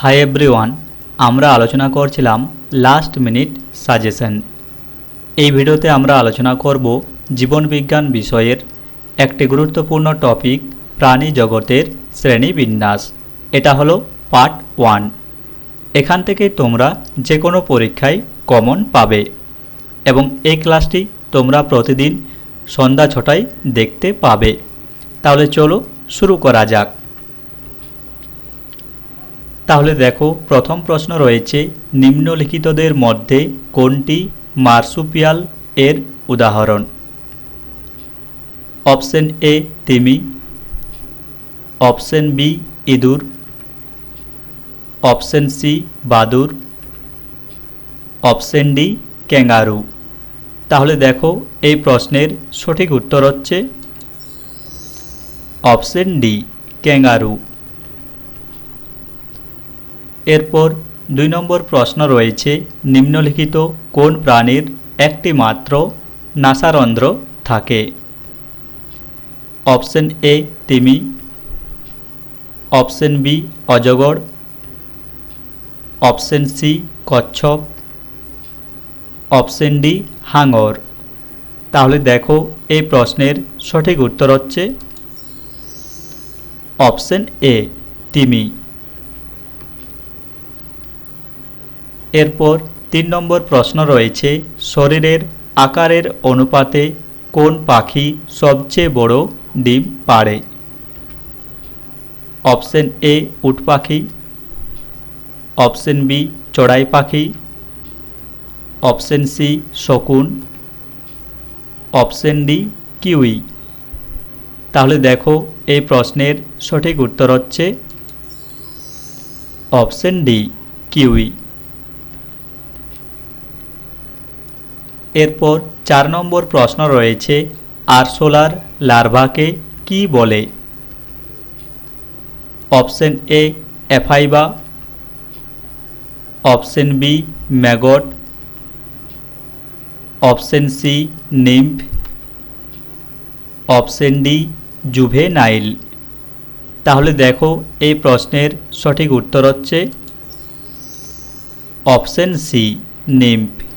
Hi everyone আমরা আলোচনা করছিলাম লাস্ট মিনিট সাজেশন এই ভিডিওতে আমরা আলোচনা করব জীবনবিজ্ঞান বিষয়ের একটি গুরুত্বপূর্ণ টপিক প্রাণী জগতের শ্রেণীবিন্যাস এটা হলো পার্ট ওয়ান এখান থেকে তোমরা যে কোনো পরীক্ষায় কমন পাবে এবং এই ক্লাসটি তোমরা প্রতিদিন সন্ধ্যা ছটায় দেখতে পাবে। তাহলে চলো শুরু করা যাক। তাহলে দেখো, প্রথম প্রশ্ন রয়েছে, নিম্নলিখিতদের মধ্যে কোনটি মার্সুপিয়াল এর উদাহরণ? অপশন এ, তিমি। অপশন বি, ইঁদুর। অপশন সি, বাদুর। Option D, kangaroo. তাহলে দেখো, এই প্রশ্নের সঠিক উত্তর হচ্ছে অপশন ডি, ক্যাঙ্গারু। এরপর দুই নম্বর প্রশ্ন রয়েছে, নিম্নলিখিত কোন প্রাণীর একটি মাত্র নাসারন্ধ্র থাকে? অপশন এ তিমি, অপশন বি অজগর, অপশন সি কচ্ছপ, অপশন ডি হাঙর। তাহলে দেখো, এই প্রশ্নের সঠিক উত্তর হচ্ছে অপশন এ, তিমি। এরপর তিন নম্বর প্রশ্ন রয়েছে, শরীরের আকারের অনুপাতে কোন পাখি সবচেয়ে বড় ডিম পাড়ে? অপশন এ, উট পাখি। অপশন বি, চড়াই পাখি। অপশন সি, শকুন। Option D, kiwi. তাহলে দেখো, এই প্রশ্নের সঠিক উত্তর হচ্ছে অপশন ডি, কিউই। এরপর চার নম্বর প্রশ্ন রয়েছে আরশোলার লার্ভাকে কি বলে? Option A অ্যাফাইবা option B, maggot. Option C, nymph. Option D, juvenile. তাহলে দেখো, এই প্রশ্নের সঠিক উত্তর হচ্ছে অপশন সি, নিম্ফ।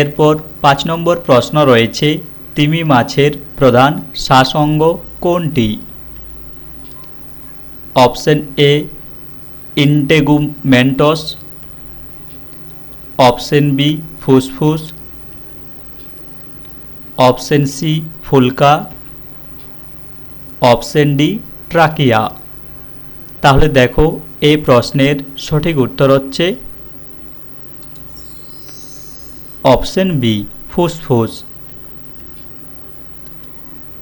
এরপর পাঁচ নম্বর প্রশ্ন রয়েছে, তিমি মাছের প্রধান শ্বাসঙ্গ কোনটি? Option A, integuments. Option B, ফুসফুস। অপশন সি, ফুলকা। Option D, trachea. তাহলে দেখো, এই প্রশ্নের সঠিক উত্তর হচ্ছে অপশন বি, ফুসফুস।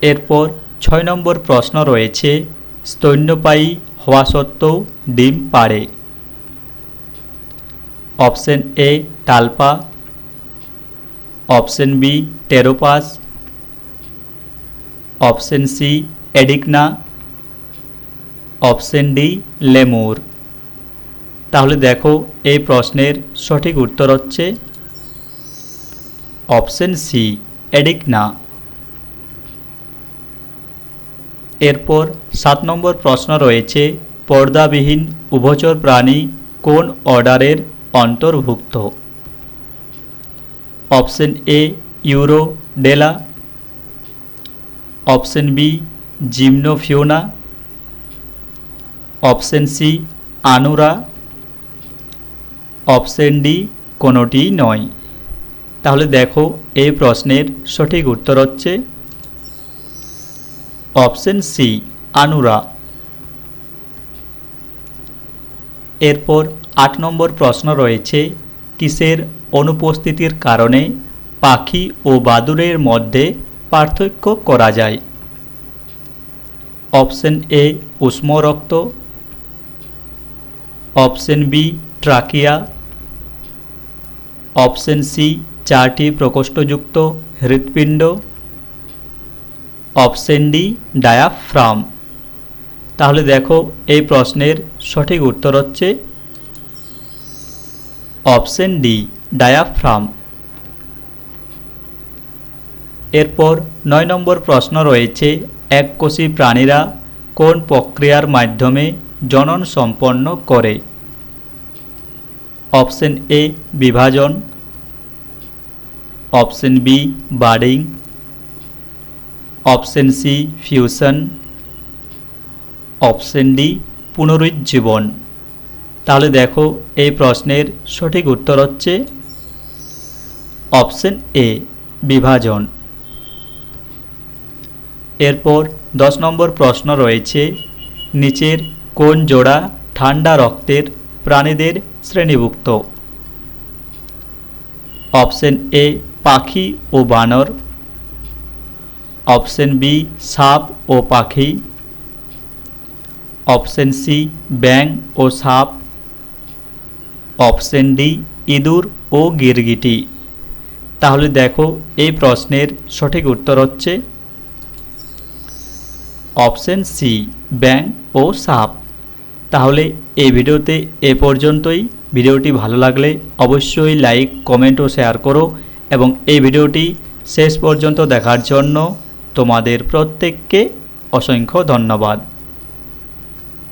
এরপর ছয় নম্বর প্রশ্ন রয়েছে, স্তন্যপায়ী হওয়া সত্ত্বেও ডিম পাড়ে। Option A, Talpa. Option B, Pteropus. Option C, এডিকনা। Option D, lemur. তাহলে দেখো, এই প্রশ্নের সঠিক উত্তর হচ্ছে অপশন সি, এডিকনা। এরপর সাত নম্বর প্রশ্ন রয়েছে, পর্দাবিহীন উভচর প্রাণী কোন অর্ডারের অন্তর্ভুক্ত? Option A, Urodela. Option B, Gymnophiona. Option C, Anura. Option D কোনোটি নয়। তাহলে দেখো, এই প্রশ্নের সঠিক উত্তর হচ্ছে অপশন সি, আনুরা। এরপর আট নম্বর প্রশ্ন রয়েছে, কিসের অনুপস্থিতির কারণে পাখি ও বাদুরের মধ্যে পার্থক্য করা যায়? অপশন এ উষ্ম রক্ত। Option B, trachea. Option C চারটি প্রকোষ্ঠযুক্ত হৃৎপিণ্ড অপশন ডি ডায়াফ্রাম। তাহলে দেখো, এই প্রশ্নের সঠিক উত্তর হচ্ছে অপশন ডি ডায়াফ্রাম। এরপর নয় নম্বর প্রশ্ন রয়েছে এককোষী প্রাণীরা কোন প্রক্রিয়ার মাধ্যমে জনন সম্পন্ন করে? অপশন এ, বিভাজন। Option B budding option C fusion option D, পুনরুজ্জীবন। তাহলে দেখো, এই প্রশ্নের সঠিক উত্তর হচ্ছে অপশন এ, বিভাজন। এরপর দশ নম্বর প্রশ্ন রয়েছে, নিচের কোন জোড়া ঠান্ডা রক্তের প্রাণীদের শ্রেণীভুক্ত? অপশন এ পাখি ও বানর। অপশন বি, সাপ ও পাখি। অপশন সি ব্যাং ও সাপ। অপশন ডি, ইঁদুর ও গিরগিটি। তাহলে দেখো, এই প্রশ্নের সঠিক উত্তর হচ্ছে অপশন সি ব্যাং ও সাপ। তাহলে এই ভিডিওতে এ পর্যন্তই। ভিডিওটি ভালো লাগলে অবশ্যই লাইক, কমেন্ট ও শেয়ার করো। এবং এই ভিডিওটি শেষ পর্যন্ত দেখার জন্য তোমাদের প্রত্যেককে অসংখ্য ধন্যবাদ।